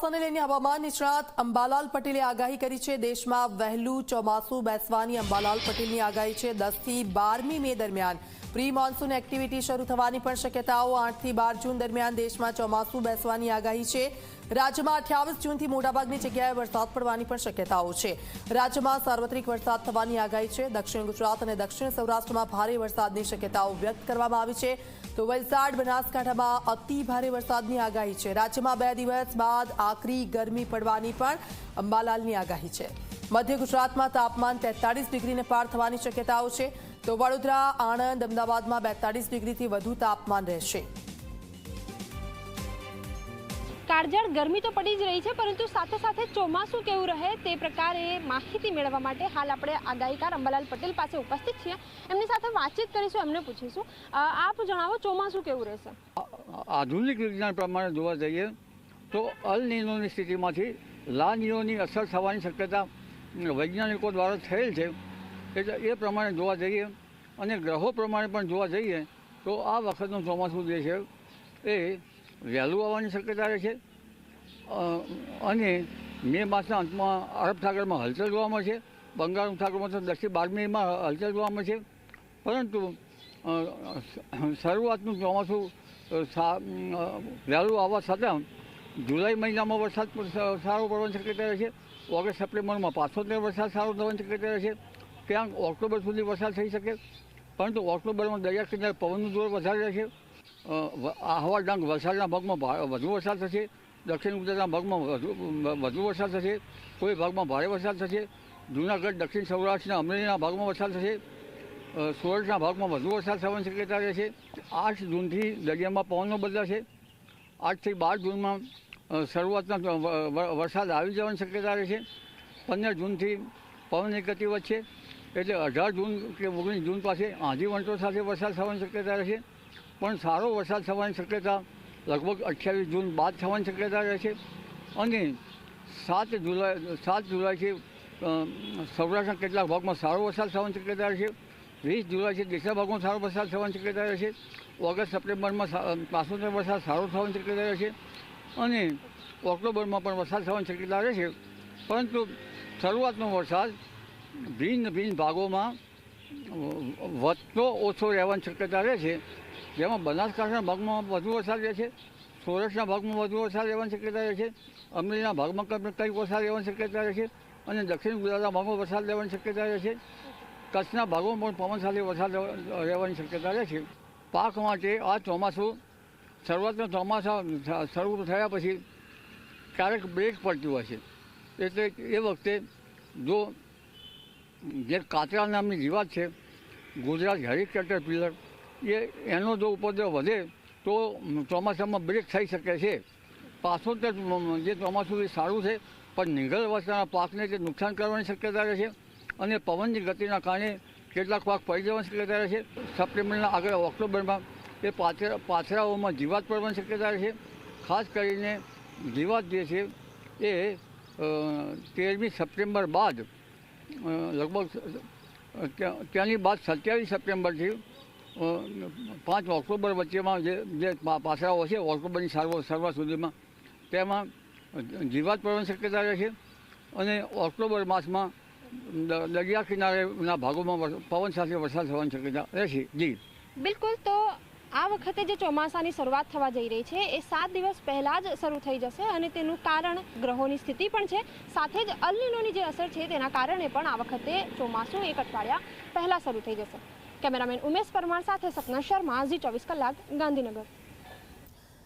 ચોમાસાને લઈને હવામાન નિષ્ણાત અંબાલાલ પટેલે આગાહી કરી છે. દેશમાં વહેલું ચોમાસું બેસવાની અંબાલાલ પટેલની આગાહી છે. દસથી બારમી મે દરમિયાન પ્રી મોન્સૂન એક્ટિવિટી શરૂ થવાની પણ શક્યતાઓ આઠથી બાર જૂન દરમિયાન દેશમાં ચોમાસું બેસવાની આગાહી છે. રાજ્યમાં અઠ્યાવીસ જૂનથી મોટાભાગની જગ્યાએ વરસાદ પડવાની પણ શક્યતાઓ છે. રાજ્યમાં સાર્વત્રિક વરસાદ થવાની આગાહી છે. દક્ષિણ ગુજરાત અને દક્ષિણ સૌરાષ્ટ્રમાં ભારે વરસાદની શક્યતાઓ વ્યક્ત કરવામાં આવી છે. તો વલસાડ, બનાસકાંઠામાં અતિ ભારે વરસાદની આગાહી છે. રાજ્યમાં બે દિવસ બાદ આકરી ગરમી પડવાની પણ અંબાલાલની આગાહી છે. મધ્ય ગુજરાતમાં તાપમાન તેતાળીસ ડિગ્રીને પાર થવાની શક્યતાઓ છે. તો વડોદરા આણંદ અમદાવાદમાં બેતાળીસ ડિગ્રીથી વધુ તાપમાન રહેશે. કાળઝાળ ગરમી તો પડી જ રહી છે પરંતુ સાથે સાથે ચોમાસું કેવું રહે તે પ્રકારે માહિતી મેળવવા માટે હાલ આપણે આગાહીકાર અંબાલાલ પટેલ પાસે ઉપસ્થિત છીએ. એમની સાથે વાતચીત કરીશું એમને પૂછીશું. આપ જણાવો ચોમાસું કેવું રહેશે? આધુનિક વિજ્ઞાન પ્રમાણે જોવા જઈએ તો અલ નીનોની સ્થિતિમાંથી લા નીનોની અસર થવાની શક્યતા વૈજ્ઞાનિકો દ્વારા થયેલ છે. એટલે એ પ્રમાણે જોવા જઈએ અને ગ્રહો પ્રમાણે પણ જોવા જઈએ, તો આ વખતનું ચોમાસું જે છે એ વહેલું આવવાની શક્યતા રહે છે અને મે માસના અંતમાં અરબ સાગરમાં હલચલ જોવા મળશે બંગાળ સાગરમાં તો દસથી બારમીમાં હલચલ જોવા મળશે પરંતુ શરૂઆતનું ચોમાસું વહેલું આવવા છતાં જુલાઈ મહિનામાં વરસાદ સારો પડવાની શક્યતા રહે છે, ઓગસ્ટ, સપ્ટેમ્બરમાં પાછો વરસાદ સારો થવાની શક્યતા રહે છે. ક્યાંક ઓક્ટોબર સુધી વરસાદ થઈ શકે? પરંતુ ઓક્ટોબરમાં દરિયા કિનારે પવનનું જોર વધારે રહેશે. આહવા ડાંગ વલસાડના ભાગમાં વધુ વરસાદ થશે. દક્ષિણ ગુજરાતના ભાગમાં વધુ વધુ વરસાદ થશે. કોઈ ભાગમાં ભારે વરસાદ થશે. જૂનાગઢ, દક્ષિણ સૌરાષ્ટ્રના અમરેલીના ભાગમાં વરસાદ થશે. સુરતના ભાગમાં વધુ વરસાદ થવાની શક્યતા રહેશે. આઠ જૂનથી દરિયામાં પવનો બદલાશે. આઠથી બાર જૂનમાં શરૂઆતના વરસાદ આવી જવાની શક્યતા રહેશે. પંદર જૂનથી પવનની ગતિ વધશે. એટલે અઢાર જૂન કે ઓગણીસ જૂન પાસે આંધી વંટો સાથે વરસાદ થવાની શક્યતા રહેશે. પણ સારો વરસાદ થવાની શક્યતા લગભગ અઠ્યાવીસ જૂન બાદ થવાની શક્યતા રહેશે. અને સાત જુલાઈ, સાત જુલાઈથી સૌરાષ્ટ્રના કેટલાક ભાગમાં સારો વરસાદ થવાની શક્યતા રહેશે. વીસ જુલાઈથી દેશના ભાગમાં સારો વરસાદ થવાની શક્યતા રહેશે. ઓગસ્ટ, સપ્ટેમ્બરમાં પાસોતેર વરસાદ સારો થવાની શક્યતા રહેશે. અને ઓક્ટોબરમાં પણ વરસાદ થવાની શક્યતા રહેશે. પરંતુ શરૂઆતનો વરસાદ ભિન્ન ભિન્ન ભાગોમાં વધતો ઓછો રહેવાની શક્યતા રહે છે. જેમાં બનાસકાંઠાના ભાગમાં વધુ વરસાદ રહે છે, સૌરાષ્ટ્રના ભાગમાં વધુ વરસાદ રહેવાની શક્યતા રહે છે, અમરેલીના ભાગમાં કંઈક વરસાદ રહેવાની શક્યતા રહે છે અને દક્ષિણ ગુજરાતના ભાગમાં વરસાદ રહેવાની શક્યતા રહે છે. કચ્છના ભાગોમાં પણ પવન સાથે વરસાદ રહેવાની શક્યતા રહે છે. પાક માટે આ ચોમાસું શરૂઆતનો ચોમાસા શરૂ થયા પછી ક્યારેક બ્રેક પડતી હોય છે. એટલે એ વખતે જો જે કાતરા નામની જીવાત છે, ગુજરાત હેરી કેટરપિલર એ એનો જો ઉપદ્રવ વધે, તો ચોમાસામાં બ્રેક થઈ શકે છે. પાછો તે જે ચોમાસું એ સારું છે, પણ નિગલ વર્ષના પાકને તે નુકસાન કરવાની શક્યતા રહે છે અને પવનની ગતિના કારણે કેટલાક પાક પડી જવાની શક્યતા રહે છે. સપ્ટેમ્બરના આગળ ઓક્ટોબરમાં એ પાથરા પાથરાઓમાં જીવાત પડવાની શક્યતા રહે છે. ખાસ કરીને જીવાત જે છે, એ તેરમી સપ્ટેમ્બર બાદ લગભગ ત્યાંની બાદ સત્યાવીસ સપ્ટેમ્બરથી પાંચ ઓક્ટોબર વચ્ચેમાં જે જે પાસરાઓ છે, ઓક્ટોબરની સારવાર સારવાર સુધીમાં, તેમાં જીવાત પડવાની શક્યતા રહે છે અને ઓક્ટોબર માસમાં દરિયા કિનારેના ભાગોમાં પવન સાથે વરસાદ થવાની શક્યતા રહેશે. જી. બિલકુલ, તો આ વખતે જે ચોમાસાની શરૂઆત થવા જઈ રહી છે, એ સાત દિવસ પહેલાં જ શરૂ થઈ જશે અને તેનું કારણ ગ્રહોની સ્થિતિ પણ છે. સાથે જ અલનીનોની જે અસર છે, તેના કારણે પણ આ વખતે ચોમાસું એક અઠવાડિયા પહેલાં શરૂ થઈ જશે. કેમેરામેન ઉમેશ પરમાર સાથે સપના શર્મા, ઝી ચોવીસ કલાક, ગાંધીનગર.